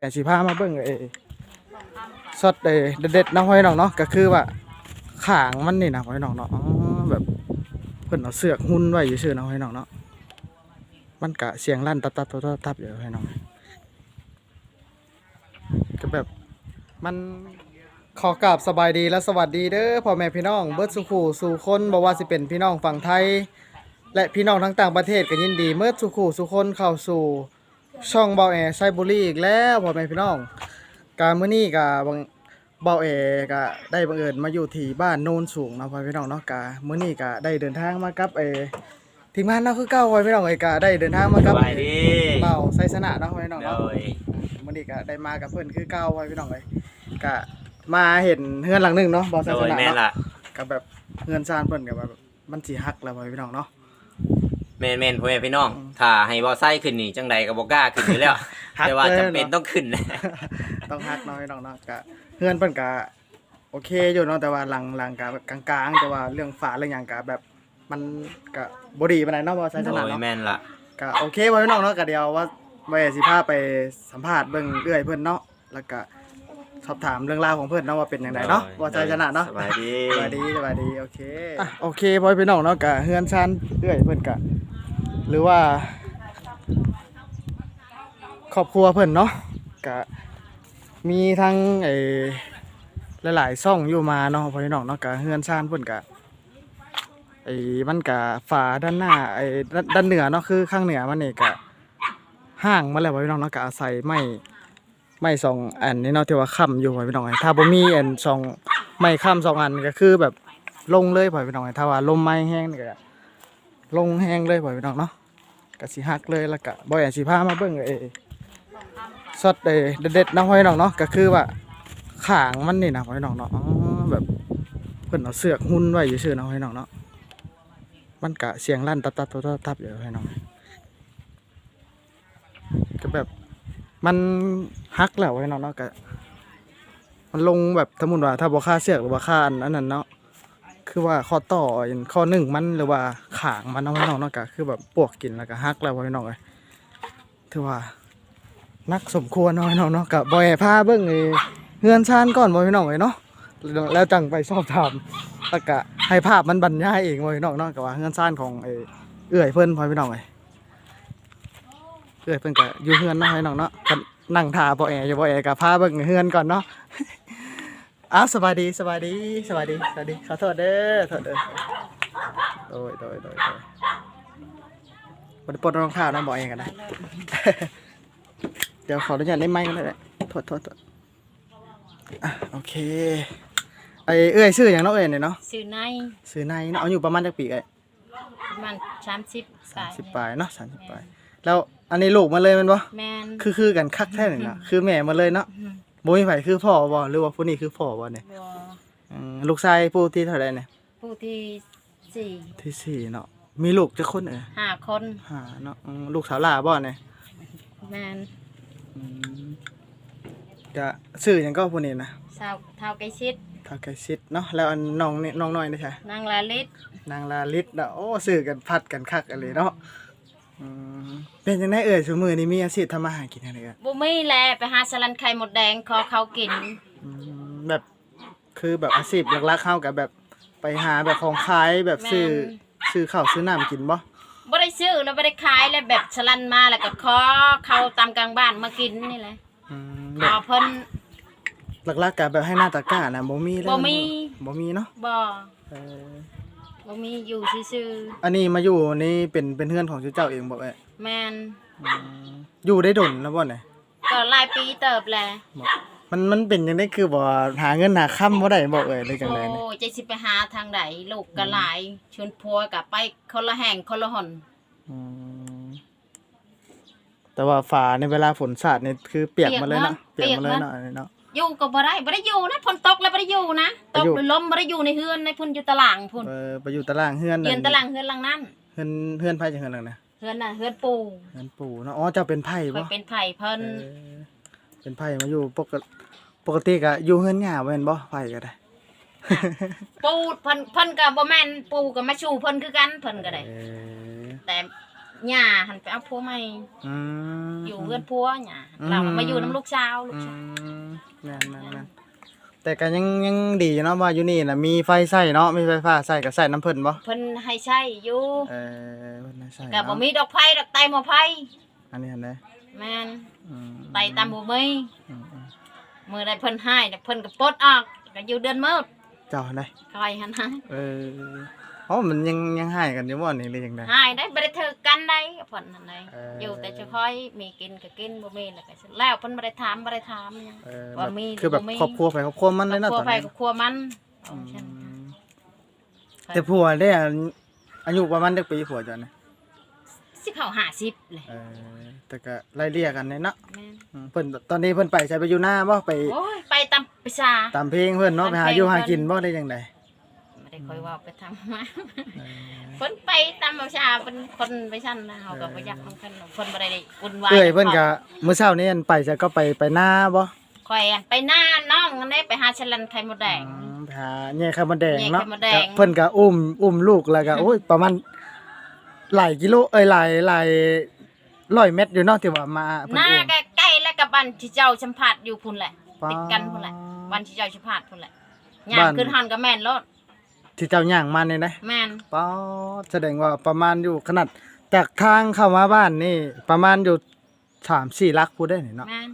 แต่สิพามาเบิ่งไอ้สดเอ้เด็ดๆนะพ่อพี่น้องเนาะก็คือว่าขางมันนี่นะพ่อพี่น้องเนาะแบบเพิ่นเอาเสือกหุ่นไว้อยู่ซื่อนะพ่อพี่น้องเนาะมันกะเสียงลั่นตับตับตับตับตับอยู่พ่อพี่น้องก็แบบมันขอกราบสบายดีและสวัสดีเด้อพ่อแม่พี่น้องเบิร์ดสุขูสู่คนบ่ว่าสิเป็นพี่น้องฝั่งไทย และพี่น้องทั้งต่างประเทศก็ยินดีเมื่อสุขูสุคนเข้าสู่ ช่องเบาแอไซบุรีอีกแล้วพ่อแม่พี่น้อง การมื้อนี้ก็บังเบาแอก็ได้บังเอิญมาอยู่ที่บ้านโนนสูงเนาะพ่อแม่พี่น้องเนาะกะมื้อนี้ก็ได้เดินทางมากับเออทีมงานเนาะคือเก่าพ่อแม่พี่น้องเอ้ยก็ได้เดินทางมาสกับบายดีเบาไซสนะเนาะพ่อแม่พี่น้องโดเนาะยมื้อนี้ก็ได้มากับเพิ่นคือเก่าพ่อแม่พี่น้องเอ้ยก็มาเห็นเฮือนหลังหนึงเนาะเบาไซโดสยนะแม่นเนาะล่ะก็แบบเฮือนซ่านเพิ่นก็แบบมันสิฮักแล้วพ่อแม่พี่น้องเนาะ แม่นแม่นพ่อแม่พี่น้อง ถ้าให้บ่ไส้ขึ้นนี่จังใดก็บ่กล้าขึ้นอยู่แล้ว ฮักแต่ว่าเลยจำเป็นเนาะต้องขึ้นต้องฮักน้อยน้องเนาะกะเพื่อนเพิ่นกะโอเคอยู่เนาะแต่ว่าหลังหลังกะแบบกลางๆ แต่ว่าเรื่องฝาเรื่องหยังกะแบบมันกะบ่ดีปานใดเนาะบ่ใช่โดถนัดยเนาะแม่นล่ะกะโอเคบ่พี่น้องเนาะกะเดียวว่าไว้สิพาไปสัมภาษณ์เบิ่งเอื้อยเพิ่นเนาะแล้วก็ส อบถามเรื่องราวของเพิ่นเนาะว่าเป็นจังไดเนาะว่าใจชนะเนาะสบายดีสวัสดีสวัสดีโอเคอะโอเคพ่อพี่น้องเนาะกะเฮือนชันเอื้อยเพิ่นกะหรือว่า ครอบครัวเพิ่นเนาะกะมีทั้งไอ้หลายๆซ่องอยู่มาเนาะพ่อพี่น้องเนาะกะเฮือนชานเพิ่นกะไอ้มันกะฝาด้านหน้าไอ้ด้านด้านเหนือเนาะคือข้างเหนือมันนี่กะห่างมาแล้วพ่อพี่น้องเนาะกะอาศัยไม้ ไม้สองอันนี่เนาะที่ว่าค้ำอยู่พ่อพี่น้องไอ้ถ้าบ่มีอันสองไม้ค้ำสองอันก็คือแบบลงเลยพ่อพี่น้องไอ้ถ้าว่าลมไม้แห้งนี่ก็ลงแห้งเลยพ่อพี่น้องเนาะก็สิหักเลยแล้วก็บ่อยากสิพามาเบิ่งไอ้สดเด้เด็ดๆนะพ่อพี่น้องเนาะก็คือว่าขางมันนี่นะพ่อพี่น้องเนาะแบบเพิ่นเอาเสือกหุ่นไว้อยู่ซื่อนะพ่อพี่น้องเนาะมันกะเสียงลั่นตับตับตับตับตับอยู่พ่อพี่น้องก็แบบ มันฮักแล้วพ่อพี่น้องเนาะก็มันลงแบบสมมุติว่าถ้าบ่ค่าเสือกหรือว่าค่าอันนั้นเนาะคือว่าข้อต่ออันข้อหนึ่งมันหรือว่าขางมันเนาะพ่อพี่น้องเนาะก็คือแบบปวกกินแล้วก็ฮักแล้วพ่อพี่น้องเอ้ยถือว่านักสมควรเนาะเนาะเนาะกับอยพาเบิ่งไอ้เฮือนชานก่อนบ่พี่น้องเอ้ยเนาะแล้วจังไปสอบถามแล้วก็ให้ภาพมันบรรยายเองบ่พี่น้องเนาะก็ว่าเฮือนชานของไอ้เอื้อยเพิ่นพ่อพี่น้องเอ้ย เอื้อยเพิ่นก็อยู่เฮือนเนาะพี่น้องเนาะก็นั่งท่าบ่แออยู่บ่แอก็พาเบิ่งเฮือนก่อนเนาะอ้าวสบายดีสบายดีสบายดีสวัสดีขอโทษเด้อโทษเด้อโดยโดยโดยโดยบ่ได้ปลดรองเท้านะบ่แอกันนะ เดี๋ยวขออนุญาตได้ไหมกันเลยโทษโทษโทษอะโอเคไอเอ้ยซื้ออย่างเนาะเอ้ยเนี่ยเนาะสื่อในซื้อในเนาะเอาอยู่ประมาณจักปีเอ้ยประมาณสามสิบสามสิบปลายเนาะสามสิบปลายแล้ว อันนี้ลูกมาเลยแมันบ่แมนคือคือกันคักแท้เลยเนาะคือแม่มาเลยเนาะบ่มีไผคือพ่อบ่หรือว่าผู้นี้คือพ่อบ่เนี่ยบัวอืมลูกชายผู้ที่เท่าไหร่เนี่ยผู้ที่สี่ที่สี่เนาะมีลูกจักคนเอ้ยห้าคนห้าเนาะอืมลูกสาวหลาบ่เนี่ยแมนอืมจะซื้อหยังก็ผู้นี้นะสาวเท้าไกชิดถ้าใกล้ชิดเนาะแล้วอันน้องนี่น้องน้อยนี่ใช่นางลาลิศนางลาลิศนะโอ้ซื้อกันพัดกันคักอะไรเนาะ อืมเป็นยังไงเอ่ยสมือนี้มีอาชีพทำมาหากินอะไรกันบุมีแลไปหาสลันไข่หมดแดงขอเขากิน อืมแบบคือแบบอาชีพหลักๆเข้ากับแบบไปหาแบบของขายแบบซื้อซื้อข้าวซื้อน้ำกินบ่บ่ได้ซื้อแล้วบ่ได้ขายแล้วแบบสลันมาแล้วก็ขอเขาตามกลางบ้านมากินนี่แหละอืมขแบอบเพิ่น หลักๆกับแบบให้หน้าตะกร้านะบ่มีเลยบ่มี บ่มีเนาะบ่เออ บ่มีอยู่ซื่ออันนี้มาอยู่นี่เป็นเป็นเพื่อนของเจ้าเองบ่เอ้ยๆแมนอืมอยู่ได้ดนแล้วบ่เนี่ยก็หลายปีเติบแลบ่มันมันเป็นยังไงคือบ่หาเงินหาค่ำบ่ได้บ่เอ้ยเลยจังโอ้ไดเนี่ยจะสิไปหาทางใดลูกก็หลายชวนพัวก็ไปคนละแห่งคนละหนอืมแต่ว่าฝาในเวลาฝนสาดเนี่ยคือเปียกหมาเลยเนาะเปีเปียยกกหหมามดเลยเนาะอันนี้เนาะ อยู่ก็บ่ได้บ่ได้อยู่นะฝนตกแล้วบ่ได้อยู่นะตกอยู่หรือลมบ่ได้อยู่ในเฮือนในพุ่นอยู่ตารางพุ่นเออไปอยู่ตารางเฮือนเฮือนตารางเฮือนหลังนั้นเฮือนเฮือนไผจังเฮือนหลังนะเฮือนน่ะเฮือนปู่เฮือนปู่เนาะอ๋อเจ้าเป็นไผเพิ่บ่นเป็นไผ่เพิ่นเออเป็นไผมาอยู่ปกติปกติก็อยู่เฮือนหญ้าบ่แม่นบ่ไผก็ได้ปู่เพิ่นเพิ่นก็บ่แม่นปู่ก็มาชูเพิ่นคือกันเพิ่นก็ได้เออแต่หย่าหันไปเอาผัวใหม่อืมอยู่เพื่อนผัวหย่าอืมเราก็มาอยู่น้ำลูกสาวลูกอืสาวม แม่นแม่นแม่นแต่ก็ยังยังดีอยู่เนาะว่าอยู่นี่น่ะมีไฟใช้เนาะมีไฟฟ้าใช้ก็ใช้น้ำเพิ่นบ่เพิ่นให้ใช้อยู่เออเพิ่นให้ใช้ก็บ่เนาะมีดอกไผ่ดอกไตหมอไผ่อันนี้อันใดแม่นอืมไตตามบ่มีอืมอืมมื้อใดเพิ่นให้น่ะเพิ่นก็ปลดออกก็อยู่เดือนมื้อเจ้าอันใดคอยหันให้เออ อ๋อมันยังยังให้กันอยู่บ่นี่หรือจังไดให้ได้บ่ได้ถือกันได้เพิ่นนั่นได้เออออ ยู่แต่จะค่อยมีกินก็กินบ่มีแล้วก็แล้วเพิ่นบ่ได้ถามบ่ได้ถามหยัง เออว่าแบบมีคือแบบบ่มี ครอบครัวไปครอบครัวมันเลยเนาะครัวตอนไผนี้กับครัวมันอืมใช่ค่ะแต่ผัวได้อาอายุประมาณจักปีผัวเจ้าน่ะสิเข้า50เลยเออแต่ก็ไล่เลี่ยกันเนี่ยเนาะแม่นอืมเพิ่นตอนนี้เพิ่นไปใช้ไปอยู่หน้าบ่ไปโอ้ยไปตามประชาตามเพลงเพิ่นเนาะไปตามหาเพลงอยู่หาเพิ่นกินบ่ได้จังไดไม่ได้ ค่อยเว่าไปทำมาเออเพิ่นไปตามประชาเป็นคนไปชั้นนะเฮาก็บ่อยากของเพิ่นหรอกเพิ่นบ่ได้วุ่นวายเอ้ยเพิ่นก็มื้อเช้านี้อันไปจะก็ไปไปหน้าบ่ข่อยอันไปหน้าน้องอันนี้ไปหาฉลันไข่มดแดงอืมไปหาแย่ไข่มดแดงเนาะแย่ไข่มดแดงก็เพิ่นก็อุ้มอุ้มลูกแล้วก็โอ้ยประมาณหลายกิโลเอ้ยหลายหลายร้อยเม็ดอยู่เนาะที่ว่ามาเพิ่หน้าอุ้มก็ใกล้แล้วกับบ้านที่เจ้าสัมผัสอยู่พุ่นแหละป๊าติดกันพุ่นแหละบ้านที่เจ้าสัมผัสพุ่นแหละย่าบ้างนขึ้นหันก็แม่นรถ ที่เจ้าย่างมานี่นะแม่นป๊าดแสดงว่าประมาณอยู่ขนาดจากทางเข้ามาบ้านนี่ ประมาณอยู่สามสี่ลักพูดได้นี่เนาะแม่น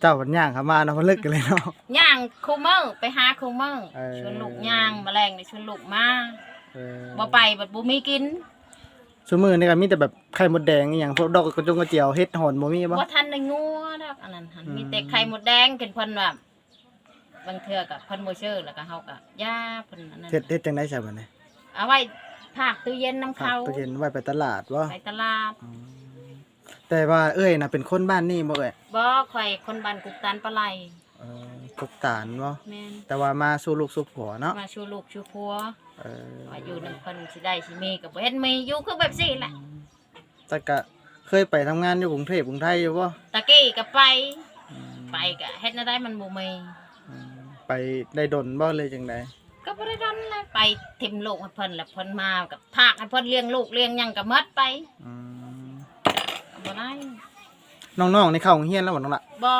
เจ้าวันย่างเข้ามาเนาะมันลึกกันเลยเนาะ ย่างคูเมอร์ไปหาคูเมอร์เออ ชวนลูกย่างแมลงนี่ชวนลูกมาเออบ่ไปบัดบ่มีกินซุมื้อนี่ก็มีแต่แบบไข่มดแดงอหย่างพวกดอกกระจงกระเจียวเฮ็ดหอนบ่มีบ่ บ่ทันได้งัวดอกอันนั้นหั่นอืมมีแต่ไข่มดแดงเพิ่นเพิ่นว่า บางเทื่อก็เพิ่นบ่เชื่อแล้วก็เฮาก็ย่าเพิ่นอันนั้นเฮ็ดเฮ็ดจังได๋ซะบัดนี้เอาไว้ภาคตู้เย็นน้ำฝากเขาตู้เย็นไว้ไปตลาดบ่ไปตลาดอืมแต่ว่าเอ้ยน่ะเป็นคนบ้านนี่บ่เอ้ยบ่ข่อยคนบ้านกุกตานปลาไหลเออกกตาลบ่แม่นแต่ว่ามาสู่ลูกสู่ผัวเนาะมาชูลูกชูผัวเออว่าอยู่นำเพิ่นสิได้สิมีก็บ่เห็นมีอยู่คือแบบซี่แหละแต่ก็เคยไปทำงานอยู่กรุงเทพกรุงไทยอยู่บ่ตะกี้ก็ไป อืมไปก็เฮ็ดแนวใดมันบ่มีอืม ไปได้ดนบ่เลยจังไดก็บ่ได้ดันเลยไปทิมลูกให้เพิ่นแล้วเพิ่นมากับภาคให้เพิ่นเลี้ยงลูกเลี้ยงหยังก็หมดไปอืมก็บ่ได้น้องๆในเข้าโรงเรียนแล้วบ่น้องละบ่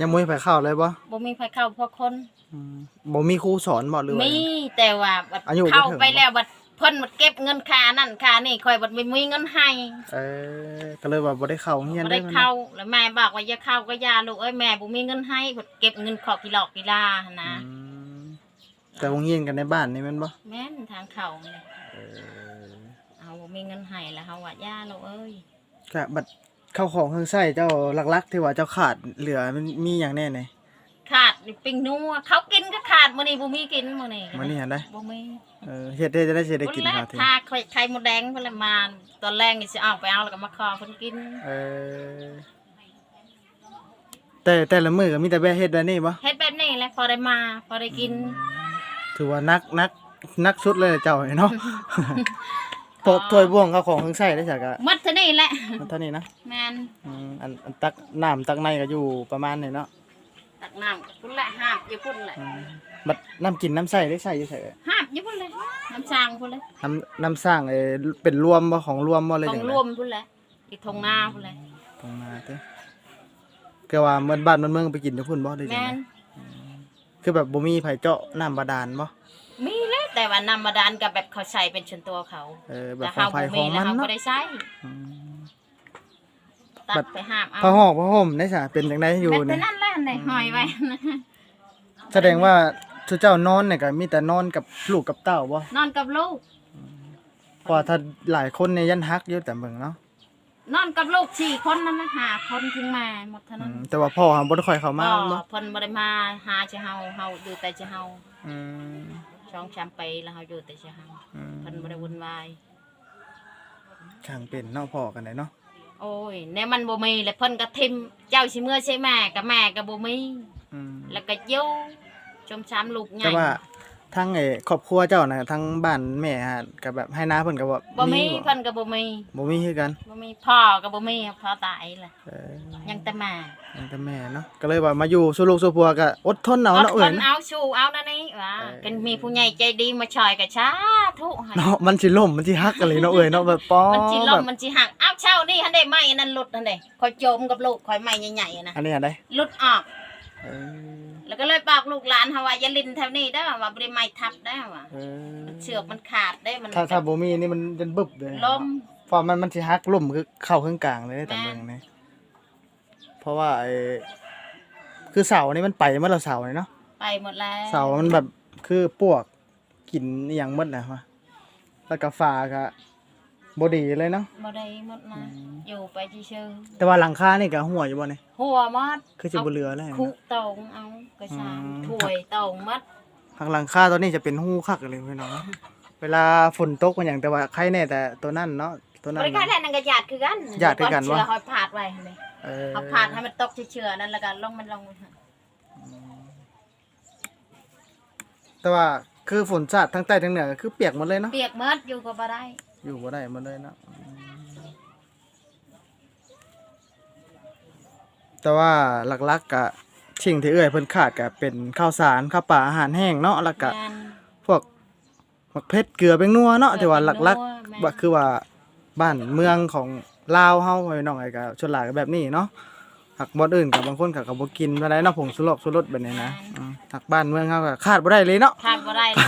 ยังบ่มีไปเข้าเลยบ่บ่มีไผเข้าพอคนอืมบ่มีครูสอนบ่หรือว่ามีแต่ว่าบัดอายุบ่เข้าถึงไปแล้วบัด เพิ่นบัดเก็บเงินค่านั่นค่านี่ข่อยบัดไม่มีเงินให้เออก็เลยว่าบ่ได้เข้าโรงเรียนบ่ได้มันเข้าแล้วแม่บอกว่าอย่าเข้าก็อย่าลูกเอ้ยแม่บ่มีเงินให้บัดเก็บเงินขอกีฬากีฬาหั่นอืนะมแต่โรงเรียนกันในบ้านนี่แม่นบ่แม่นทางเข้านี่เออเอาบ่มีเงินให้แล้วเฮาว่าอย่าลูกเอ้ยก็บัดเข้าของเครื่องใช้เจ้าหลักๆที่ว่าเจ้าขาดเหลือมันมีหยังแน่นี่ ขาดนี่ปิ้งนัวเขากินก็ขาดมื้อนี้บ่มีกินมื้อนี้มื้อนี้หันได้บ่มีเออเฮ็ดได้จะได้สิได้กินพุ่นแหข้าละวทีทาไข่ไข่มดแดงเพิ่นละมาตอนแรกนี่สิเอาไปเอาแล้วก็มาขอเพิ่นกินเออแต่แต่ละมื้อก็มีแต่แบ่เฮ็ดได้นี่บ่เฮ็ดแบบนี้แหละพอได้มาพอได้กิน ถือว่านักนักนักสุดเลยเจ้าเนาะพวกถ้วยบ่วงเข้าของเครื่องใช้ได้จักก็หมดเท่านี้แหละเท่านี้นะแม่นอืมอันอันตักน้ำตักในก็อยู่ประมาณนี้เนาะตัก น้ำพุ่นแหละหาบอยู่พุ่นแหละอืมบัดน้ำกินน้ำใส่ได้ใส่อยู่ใส่หาบอยู่พุ่นเลยน้ำชางพุ่นเลยน้ำน้ำสร้างเออเป็นรวมบ่ของรวมบ่เลยต้อจังงไดรวมพุ่นเลยอีกทงนาพุ่นเลยตรงมาเด้อก็ว่าเมือนบ้านเมือนเมืองไปกินอยู่พุ่นบ่ได้จังแม่ไดนคือแบบบ่มีไผเจาะน้ำบาดาลบ่มีแล้วแต่ว่าน้ำบาดาลกับแบบเขาใช้เป็นชนตัวเขาเออแบแต่บของเฮาไผบ่ขมีองแล้วมันเฮาบ่เนาะได้ใช้อืม ตับัดดไปหาบเอาผ้าหอกผ้าห่มได้ซะเป็นจังไดอยู่แบบนี่นั้นแหละในหอยไว้แสดงว่าทุกเจ้านอนเนี่ยก็มีแต่นอนกับลูกกับเต้าบ่นอนกับลูกเพราะว่าถ้าหลายคนเนี่ยยันฮักอยู่แต่เบิ่งเนาะนอนกับลูกสี่คนนั่นนะหาคนถึงมาหมดเท่าอืนั้นมแต่ว่าพ่อหาบ่ได้ค่อยเข้ามาก็เนาะเพิ่นบ่ได้มาหาเจ้าเฮาเฮาอยู่แต่เจ้าเฮาอืมช่องชามไปแล้วเฮาอยู่แต่เจ้าเฮาอืมเพิ่นบ่ได้วุ่นวายช่างเป็นเนาะพ่อกันได้เนาะ โอ้ยแน่มันบ่มีแล้วเพิ่นก็ทิมเจ้าสิเมื่อใช่แม่กับแม่ก็บ่มีอืมแล้วก็อยู่ชมชามลูกใหญ่แต่ว่าทั้งไอ้ครอบครัวเจ้าน่ะทั้งบ้านแม่ฮะก็แบบให้น้าเพิ่นก็บ่บ่มีบ่เพิ่นก็บ่มีบ่มีคือกันบ่มีพ่อก็บ่มีพ่อตายแหละเออยังแต่แม่ยังแต่แม่เนาะก็เลยว่ามาอยู่สู่ลูกสู่ผัวก็อดทนเอาอดเนาะทเอ้ยนนะเอาชูเอานั่นนี่ว่าเออ กันมีผู้ใหญ่ใจดีมาช่วยก็ชาทุให้เนาะมันสิล่มมันสิฮักกันเลยเนาะเอ้ยเนาะแบบป้อมันจิลแบมบมันจิหักอ้าว เช่านี่หันได้ไม้อันนั้นหลุดหันได้คอยโจมกับลูกคอยไม้ใหญ่ๆอะนะอันนี้อันใดหลุดออก เออแล้วก็เลยบอกลูกหลานเฮาว่าอย่าลิ้นแถวนี้ได้อว่าบ่ได้ไม้ทับได้อว่าเออเชือกมันขาดได้มันถ้าถ้าบ่มีนี่มันจะบึบเลยล้มเพราะมันมันสิฮักล่มคือเข้าข้างกลางเลยแต่แม่เบิ่งนี่เพราะว่าไอ้คือเสานี่มันไปเมื่อเราเสานี่เนาะไปหมดแล้วเสามันแบบคือปวกกินอหย่างหมดนะวะแล้วก็ฟ้าก็ บ่ดีเลยเนาะ บ่ได้หมดนะอยู่ไปซื่อแต่ว่าหลังคานี่ก็หัวอยู่บ่นี่ๆหัวหมดคือสิบ่เหลือเลยคุนะตองเอากระชางอืมถ้วยตองมัดทางหลังคาตัวนี้จะเป็นหูคักเลยพี่น้อง เวลาฝนตกมันอย่างแต่ว่าใครแน่แต่ตัวนั้นเนาะตัวนั้บนริการแทนนังกระยาดคือกันญาติคือกันวะ เชื่อเฮาผาดไว้หั่นเลยเออเฮาผาดให้มันตกเชื่อๆนั่นแล้วก็ลงมันลงไปหั่นแต่ว่าคือฝนสาดทั้งใต้ทั้งเหนือก็คือเปียกหมดเลยเนาะเปียกหมดอยู่ก็บ่ได้ อยู่บ่ได้หมดเลยเนาะแต่ว่าหลักๆก็สิ่งที่เอื้อยเพิ่นขาดก็เป็นข้าวสารข้าวปลาอาหารแห้งเนาะแล้วก็แม่น พวกมักเพชรเกลือเป็นนัวเนาะเกลือแต่ว่าหลักเป็นนัวแม่ๆว่าคือว่าบ้านเมืองของลาวเฮาไว้น้องไอ้ก็ชนหลายก็แบบนี้เนาะหักบ่อื่นกับบางคนก็ก็บ่กินบ่ได้เนาะผงสุรสสุรสแบบนี้นะอืมหักบ้านเมืองเฮาก็ขาดบ่ได้เลยเนาะ ขาดบ่ได้เลย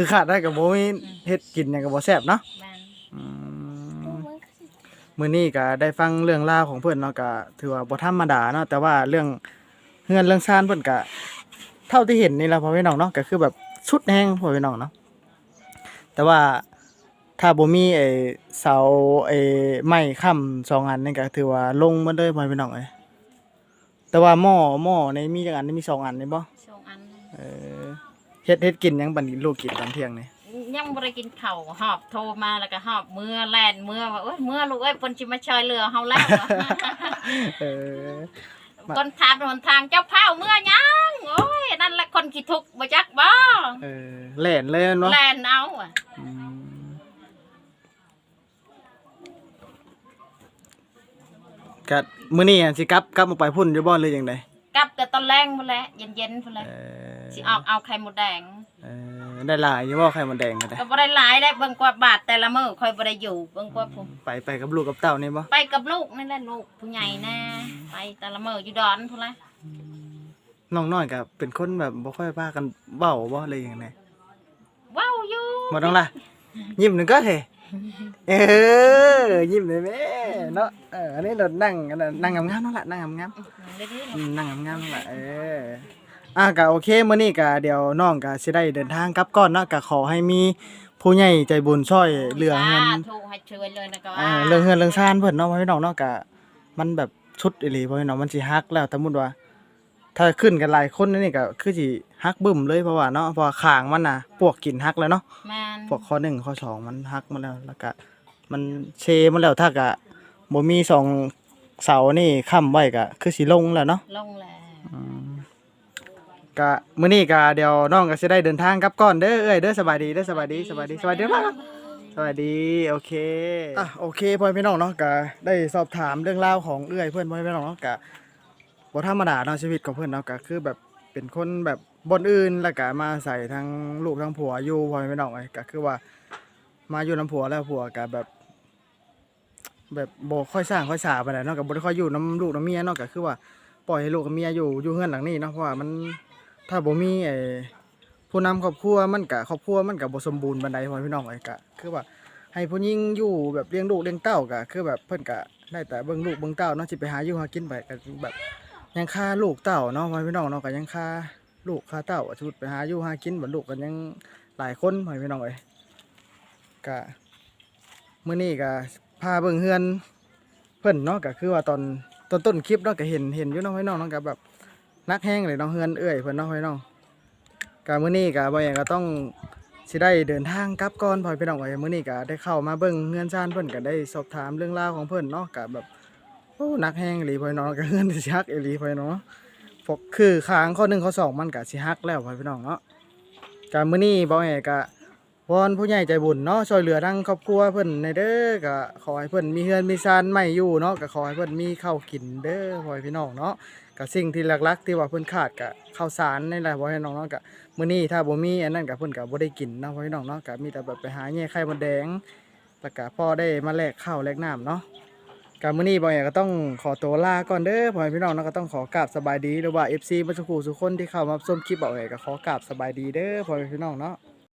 คือขาดได้ก็บ่มีเฮ็ดกินหยังก็บ่แซ่บเนาะแม่นอืมมื้อนี้ก็ได้ฟังเรื่องราวของเพิ่นเนาะก็ถือว่าบ่ธรรมดาเนาะแต่ว่าเรื่องเฮือนเรื่องซ่านเพิ่นก็เท่าที่เห็นนี่แหละพ่อพี่น้องเนาะก็คือแบบชุดแฮงพ่อพี่น้องเนาะแต่ว่าถ้าบ่มีไอ้เสาไอ้ไม้ค้ำสองอันนี่ก็ถือว่าลงหมาเลยพ่อพี่น้องเอ้ยแต่ว่าหม้อหม้อนี่มีจักอันนี่มีสองอันนี่บ่สองอัน เออ เฮ็ดเฮ็ดกินหยังบัดนี้ลูกกินตอนเที่ยงนี่ยังบ่ได้กินข้าวหอบโทรมาแล้วก็หอบเมื่อแล่นเมื่อว่าโอ้ยเมื่อลูกเอ้ยเพิ่นสิมาช่วยเหลือเฮาแล้วเออ มา คนถามหนทางเจ้าเผาเมื่อยังโอ้ยนั่นแหละคนขี้ทุกข์บ่จักบ่เออแล่นเลยเนาะแล่นเอาอะอืมก็มื้อนี้อะสิกลับกลับมาไปพุ่นอยู่บ่หรือจังไดกลับแต่ตอนแรงพุ่นแหละเย็นๆพุ่นแหละเออ สิออกเอาไข่หมดแดงเออได้หลายอยู่บ่ไข่มดแดงก็ได้ก็บ่ได้หลายได้เบิ่งกว่าบาทแต่ละมื้อค่อยบ่ได้อยู่เบิ่งกว่าผู้ไปไปกับลูกกับเต้านี่บ่ไปกับลูกนี่แหละลูกผู้ใหญ่แน่ไปแต่ละมื้ออยู่ดอนพุ่นแหละน้องน้อยก็เป็นคนแบบบ่ค่อยพากันเว้าบ่เลยอย่างไดว้าวอยู่บ่ต้องล่ะ ยิ้มหนึงก็เถอะเออยิ้มเลยแม่เนาะเอออันนี้เรานั่งอันนั้นนั่งงามๆนั่นล่ะนั่งงามเด้อๆอืมนั่งงามๆนั่นล่ะเออ อะก็โอเคมื้อนี้ก็เดี๋ยวน้องก็สิได้เดินทางกลับก่อนเนาะก็ขอให้มีผู้ใหญ่ใจบุญช่วยเหลือเงินถูกให้ช่วยเลยนะก็เออเรื่องเงินเรื่องชานเพิ่นเนาะพี่น้องเนาะก็มันแบบชุดอีหลีพี่น้องมันสิฮักแล้วสมมุติว่า ถ้าขึ้นกันหลายคนนี่ก็คือสิฮักบึ้มเลยเพราะว่าเนาะเพราะว่าข้างมันน่ะปวกกินฮักแล้วเนาะ แม่นพวกข้อหนึ่งข้อสองมันฮักมาแล้วแล้วก็มันเชมันแล้วถ้ากะบ่มีสองเสานี่ค้ำไว้ก็คือสิลงแล้วเนาะลงแล้ว อืม ก็มื้อนี้ก็เดี๋ยวน้องก็สิได้เดินทางกลับก่อนเด้อเอ้ยเด้อสบายดีเด้อสบายดีสบายดีสบายดีมากครับสวัสดีโอเคอะโอเคพ่อพี่น้องเนาะก็ได้สอบถามเรื่องราวของเอื้อยเพื่อนพ่อพี่น้องเนาะก็บ่ธรรมดาเนาะชีวิตของเพื่อนเนาะก็คือแบบเป็นคนแบบบนอื่นแล้วก็มาใส่ทั้งลูกทั้งผัวอยู่พ่อพี่น้องเอ้ยก็คือว่า มาอยู่น้ำผัวแล้วผัวก็แบบ แบบบ่ค่อยสร้างค่อยสาไปไหนใดเนาะก็บ่ได้ค่อยอยู่น้ำลูกน้ำเมียเนาะก็คือว่าปล่อยให้ลูกกับเมียอยู่อยู่เฮือนหลังนี้เนาะเพราะว่ามัน ถ้าบ่มีไอ้ผู้นำครอบครัวมันก็ครอบครัวมันก็บ่สมบูรณ์ปานใดพ่อพี่น้องเอ้ก็คือว่าให้ผู้หญิงอยู่แบบเลี้ยงลูกเลี้ยงเต้าก็คือแบบเพิ่นก็ได้แต่เบิ่งลูกเบิ่งเต้าเนาะสิไปหาอยู่หากินไปก็แบบยังค่าลูกเต้าเนาะพ่อพี่น้องเนาะก็ยังค่าลูกค่าเต้าสมมุติไปหาอยู่หากินบัดลูกก็ยังหลายคนพ่อพี่น้องเอ้ยก็มื่อนี้ก็พาเบิ่งเฮือนเพิ่นเนาะก็คือว่าตอนตอนต้นคลิปเนาะก็เห็นเห็นอยู่เนาะพี่น้องเนาะก็แบบ นักแห้งเลยเนาะเฮือนเอื้อยเพิ่นเนาะพี่น้องก็มื้อนี้ก็บ่อยก็ต้องสิได้เดินทางกลับก่อนพ่อพี่น้องไว้มื้อนี้ก็ได้เข้ามาเบิ่งเฮือนซ่านเพิ่นก็ได้สอบถามเรื่องราวของเพิ่นเนาะก็แบบโอ้นักแห้งหลีพ่อยน้องก็เฮือนสิฮักอีหลีพ่อพี่น้องเนาะพกคือค้างข้อหนึ่งข้อสองมันก็สิฮักแล้วพ่อพี่น้องเนาะการมื้อนี้บ่แอก็วอนผู้ใหญ่ใจบุญเนาะช่วยเหลือทั้งครอบครัวเพิ่นในเด้อก็ขอให้เพิ่นมีเฮือนมีซานใหม่อยู่เนาะก็ขอให้เพิ่นมีข้าวกินเด้อพ่อแม่พี่น้องเนาะ ก็สิ่งที่หลักๆ ที่ว่าเพิ่นขาดก็ข้าวสารนี่แหละพ่อแม่พี่น้องเนาะก็มื้อนี้ถ้าบ่มีอันนั้นก็เพิ่นก็บ่ได้กินเนาะพ่อแม่พี่น้องเนาะก็มีแต่แบบไปหาแย่ไข่มดแดงแล้วก็พ่อได้มาแลกข้าวแลกน้ำเนาะการมื้อนี้บ่อยก็ต้องขอตัวลาก่อนเด้อพ่อแม่พี่น้องเนาะก็ต้องขอกราบสบายดีหรือว่า FC บ่สุขูสุคนที่เข้ามาชมคลิปบ่อยก็ขอกราบสบายดีเด้อพ่อแม่พี่น้องเนาะ